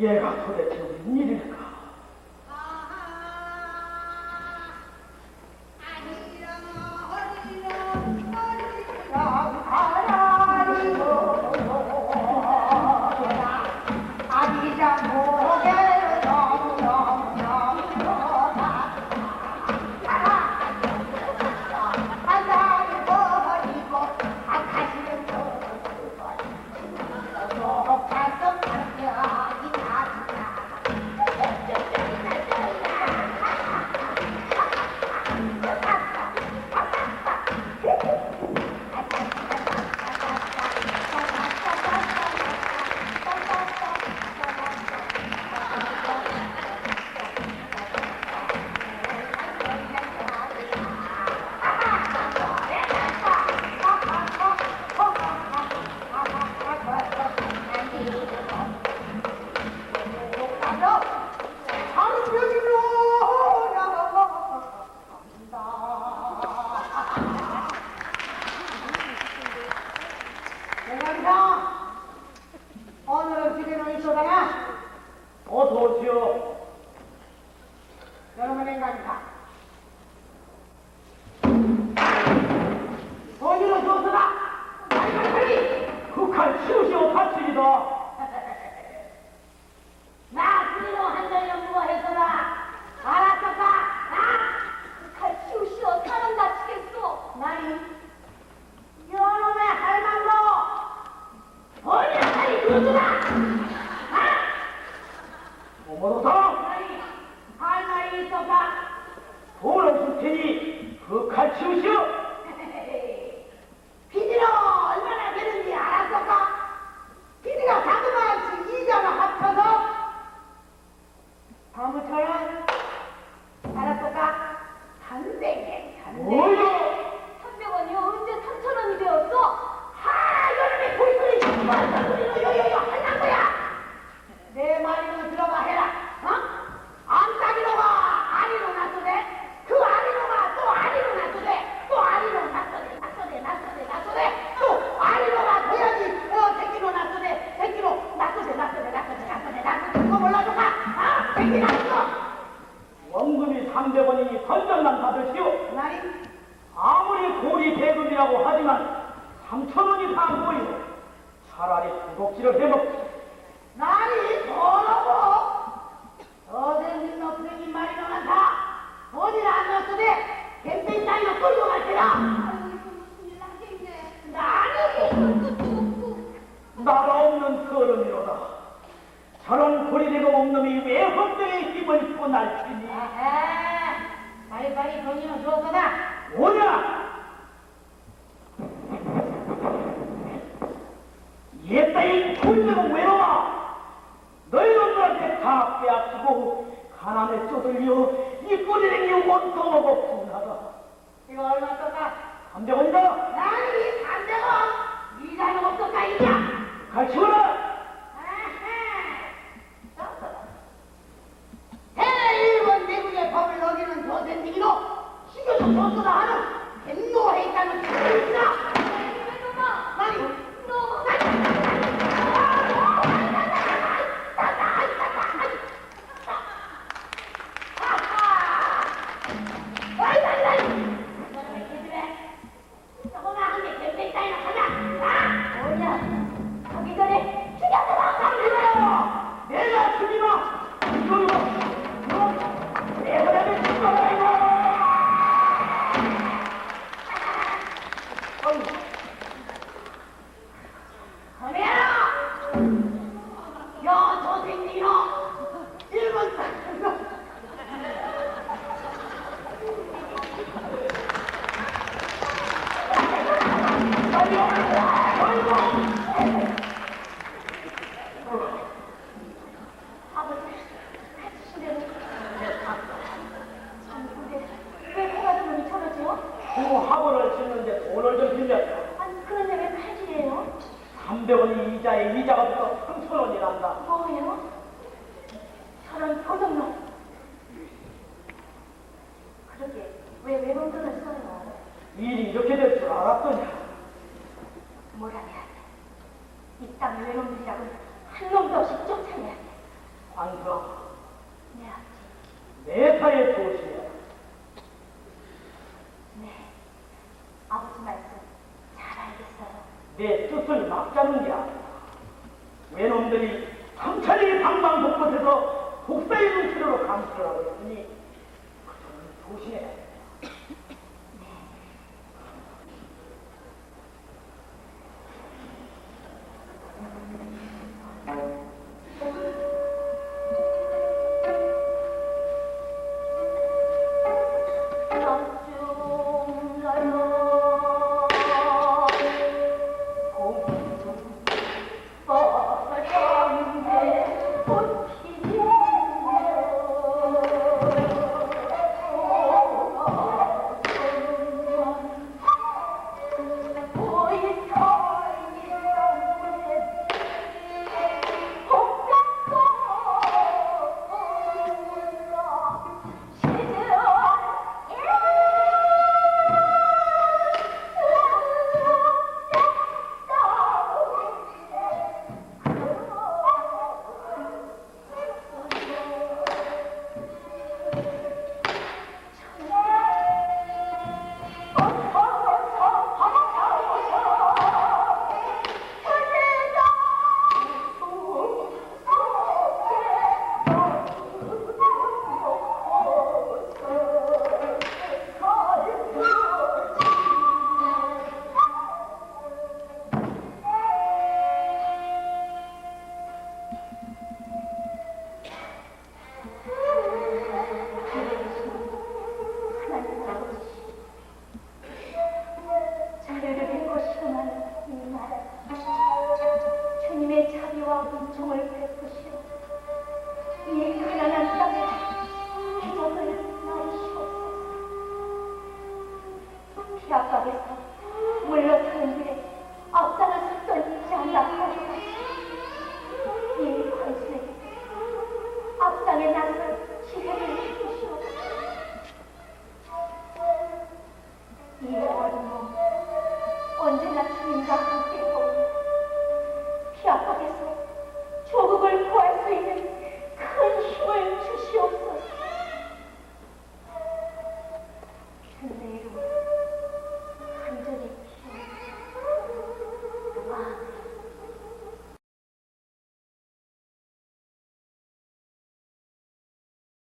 얘가 도대체 무슨 일일까? 극한 치우시오 사치이다. 나 그리로 한달 연구가 했어라. 알았었까? 나? 칼 치우시오 사람 다치겠소 나니 여놈의 할망도 돈이 빨리 주주라. 아? 어머로서 나니 할 말이 있었까? 돈 없을 테니 극한 치우시오. 피디로 얼마나 되는지 알았었까? 피디가 자그마치 이자가 합쳐서 다음부터는 알았을까? 단백에 단백. 뭐요? 300원이요 언제 3천원이 되었어 하, 이놈의 소리소리 말도 소리로 요요요 하는 거야. 내 말이면 들어봐 해라. 어? 안따기로가 아리로 놔두대. 그 아리로가 또 아리로 놔두대. 또 아리로 놔두대. 놔두대. 놔두대. 놔두대. 또 아리로가 돼야지. 어, 새끼로 놔두대. 새끼로 놔두대. 놔두대. 놔두대. 놔두대. 놔두대. 그거 몰라줘가. 아, 새끼 놔두어. 원금이 300원이니 선전만 받으시오. 나리 아무리 고리 대금이라고 하지만 3천원이 다 뭐이오. 차라리 부곡지를 해먹지. 나리 더러워. 어제는 너 쓰레기 말이 많다. 어디를 안 넣었으되 갬뱅 따위로 끌고 갈 나니. 없고 나라 없는 서름이로다. 저런 고리대금 없는 놈이 왜 헌병의 힘을 뿜날 테니? 아하. 빨리빨리 돈이는 줬구나. 뭐냐? 굴리고 외로워. 너희 놈들한테 다 빼앗기고 가난에 쪼들려 이 꼬리랭이 원통 먹고 분하다 이거 얼마 썼까? 300원이다 はい。 원을 짓는데 돈을 좀 빌렸다. 아니 그런데 왜 칼질이에요? 300원이 이자에 이자가 붙어 3천 원이란다. 뭐요? 저런 도둑놈. 그러게 왜 외봉돈을 써요? 일이 이렇게 될 줄 알았더냐. 뭐라고 해야 돼? 이 땅의 외놈들이라고 한 놈도 없이 쫓아내야 돼. 광서, 내 아버지, 내 파에 내 뜻을 막자는 게 아니라 외놈들이 천천히 방방 곳곳에서 복사의 눈치로 감시를 하고 있으니 그 점은 조심해야 피압각에서 물러가는 길